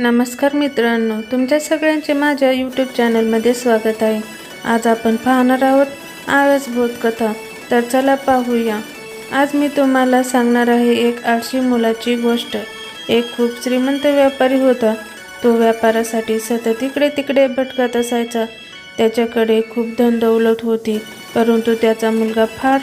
नमस्कार मित्रांनो तुमच्या सगळ्यांचे माझ्या यूट्यूब चॅनलमध्ये स्वागत आहे. आज आपण पाहणार आहोत आळस बोधकथा तर चला पाहूया. आज मी तुम्हाला सांगणार आहे एक आळशी मुलाची गोष्ट. एक खूप श्रीमंत व्यापारी होता. तो व्यापारासाठी सतत इकडे तिकडे भटकत असायचा. त्याच्याकडे खूप धनदौलत होती परंतु त्याचा मुलगा फार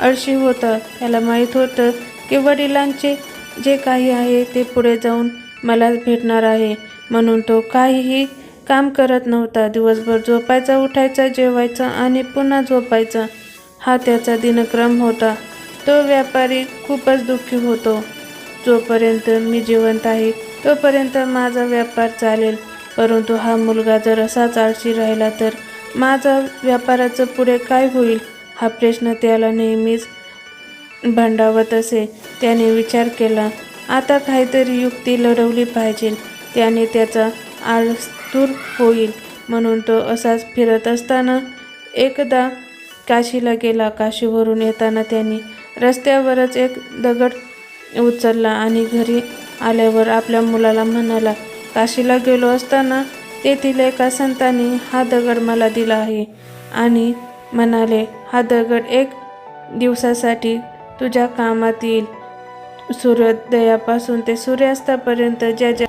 आळशी होता. त्याला माहीत होतं की वडिलांचे जे काही आहे ते पुढे जाऊन मलाच भेटणार आहे. म्हणून तो काहीही काम करत नव्हता. दिवसभर झोपायचा उठायचा जेवायचा आणि पुन्हा झोपायचा. हा त्याचा दिनक्रम होता. तो व्यापारी खूपच दुःखी होतो. जोपर्यंत मी जिवंत आहे तोपर्यंत माझा व्यापार चालेल. परंतु हा मुलगा जर असाच आळशी राहिला तर माझा व्यापाराचं पुढे काय होईल? हा प्रश्न त्याला नेहमीच भांडावत असे. त्याने विचार केला. आता काहीतरी युक्ती लढवली पाहिजे. त्याने त्याचा आळस दूर होईल. म्हणून तो असाच फिरत असताना एकदा काशीला गेला. काशीवरून येताना त्यांनी रस्त्यावरच एक दगड उचलला आणि घरी आल्यावर आपल्या मुलाला म्हणाला काशीला गेलो असताना तेथील एका संतांनी हा दगड मला दिला आहे. आणि म्हणाले हा दगड एक दिवसासाठी तुझ्या कामात येईल. सूर्योदयापासून ते सूर्यास्तापर्यंत ज्या ज्या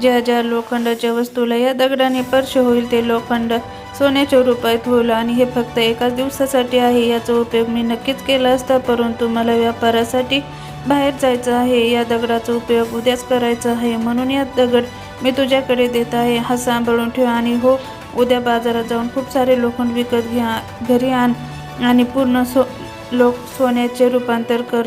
ज्या ज्या लोखंडाच्या वस्तूला या दगडाने स्पर्श होईल ते लोखंड सोन्याच्या रूपात होईल. आणि हे फक्त एकाच दिवसासाठी आहे याचा उपयोग मी नक्कीच केला असता परंतु मला व्यापारासाठी बाहेर जायचं आहे. या दगडाचा उपयोग उद्याच करायचा आहे. म्हणून या दगड मी तुझ्याकडे देत आहे. हा सांभाळून ठेव आणि हो उद्या बाजारात जाऊन खूप सारे लोखंड विकत घ्या घरी आण आणि पूर्ण सो लोक सोन्याचे रूपांतर कर.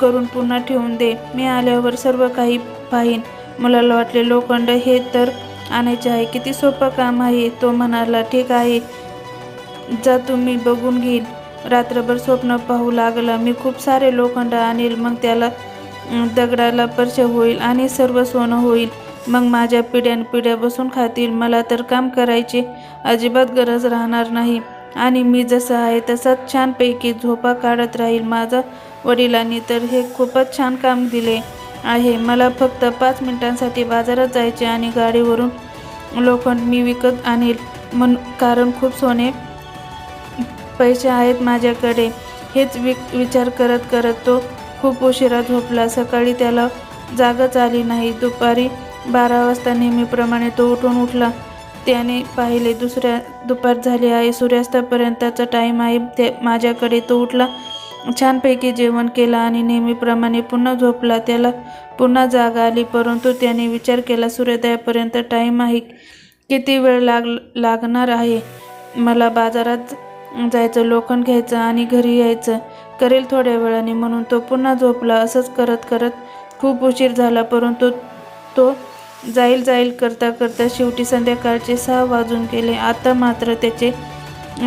करून पुन्हा ठेवून दे. मी आल्यावर सर्व काही पाहीन. मुलाला वाटले लोखंड हे तर आणायचे आहे. किती सोपं काम आहे. तो म्हणाला ठीक आहे. जा तुम्ही बघून घेईल रात्रभर स्वप्न पाहू लागला. मी खूप सारे लोखंड आणील. मग त्याला दगडाला स्पर्श होईल आणि सर्व सोनं होईल. मग माझ्या पिढ्यानपिढ्या बसून खातील. मला तर काम करायची अजिबात गरज राहणार नाही. आणि मी जसं आहे तसंच छानपैकी झोपा काढत राहील. माझा वडिलांनी तर हे खूपच छान काम दिले आहे. मला फक्त पाच मिनिटांसाठी बाजारात जायचे आणि गाडीवरून लोखंड मी विकत आणेल म्हण कारण खूप सोने पैसे आहेत माझ्याकडे. हेच वि विचार करत करत तो खूप उशिरा झोपला. सकाळी त्याला जागच आली नाही. दुपारी बारा वाजता नेहमीप्रमाणे तो उठून उठला. त्याने पाहिले दुसऱ्या दुपार झाली आहे. सूर्यास्तापर्यंतचा टाईम आहे. ते माझ्याकडे तो उठला. छानपैकी जेवण केलं आणि नेहमीप्रमाणे पुन्हा झोपला. त्याला पुन्हा जागा आली परंतु त्याने विचार केला सूर्योदयापर्यंत टाईम आहे. किती वेळ लाग लागणार आहे? मला बाजारात जायचं लोखंड घ्यायचं आणि घरी यायचं. करेल थोड्या वेळाने म्हणून तो पुन्हा झोपला. असंच करत करत खूप उशीर झाला परंतु तो जाईल जाईल करता करता शेवटी संध्याकाळचे सहा वाजून गेले. आता मात्र त्याचे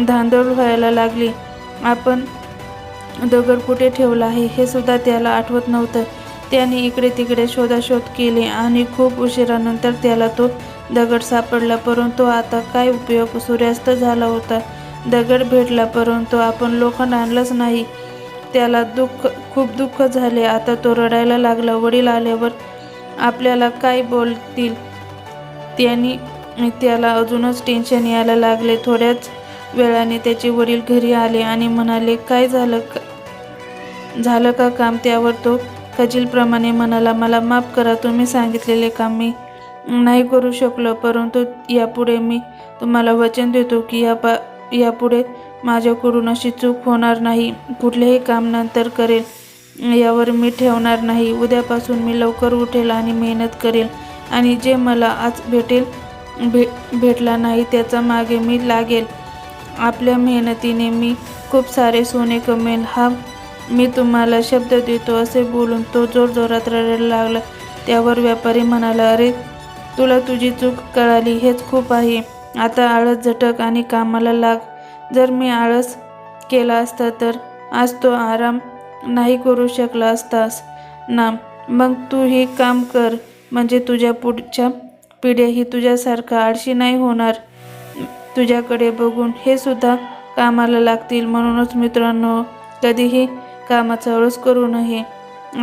धांदळ व्हायला लागली. आपण दगड कुठे ठेवला आहे हे सुद्धा त्याला आठवत नव्हतं. त्याने इकडे तिकडे शोधाशोध केली आणि खूप उशिरानंतर त्याला तो दगड सापडला परंतु आता काय उपयोग? सूर्यास्त झाला होता. दगड भेटला परंतु आपण लोखंड आणलंच नाही. त्याला दुःख खूप दुःख झाले. आता तो रडायला लागला. वडील आल्यावर आपल्याला काय बोलतील? त्यांनी त्याला अजूनच टेन्शन यायला लागले. थोड्याच वेळाने त्याचे वडील घरी आले आणि म्हणाले काय झालं का- झालं का काम त्यावर तो? खजीलप्रमाणे म्हणाला मला माफ करा तुम्ही सांगितलेले काम मी नाही करू शकलो परंतु यापुढे मी तुम्हाला वचन देतो की या पा यापुढे माझ्याकडून अशी चूक होणार नाही. कुठलेही काम नंतर करेल यावर मी ठेवणार नाही. उद्यापासून मी लवकर उठेल आणि मेहनत करेल. आणि जे मला आज भेटेल भे भेटला नाही त्याचा मागे मी लागेल. आपल्या मेहनतीने मी खूप सारे सोने कमेल हा मी तुम्हाला शब्द देतो असे बोलून तो जोरजोरात रडायला लागला. त्यावर व्यापारी म्हणाला अरे तुला तुझी चूक कळाली हेच खूप आहे. आता आळस झटक आणि कामाला लाग. जर मी आळस केला असता तर आज तो आराम नाही करू शकला असतास. ना मग तू हे काम कर. म्हणजे तुझ्या पुढच्या पिढ्याही तुझ्यासारखा आळशी नाही होणार. तुझ्याकडे बघून हे सुद्धा कामाला लागतील म्हणूनच मित्रांनो कधीही कामाचा अळस करू नये.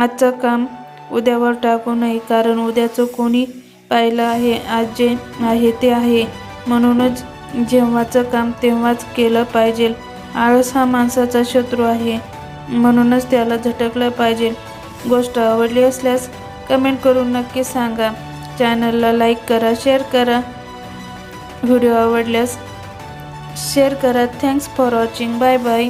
आजचं काम उद्यावर टाकू नये कारण उद्याचं कोणी पाहिलं आहे आज जे आहे ते आहे. म्हणूनच जेव्हाचं काम तेव्हाच केलं पाहिजे. आळस हा माणसाचा शत्रू आहे म्हणूनच त्याला झटकलं पाहिजे. गोष्ट आवडली असल्यास कमेंट करून नक्की सांगा. चॅनलला लाईक करा शेअर करा. व्हिडिओ आवडल्यास शेअर करा. Thanks for watching bye bye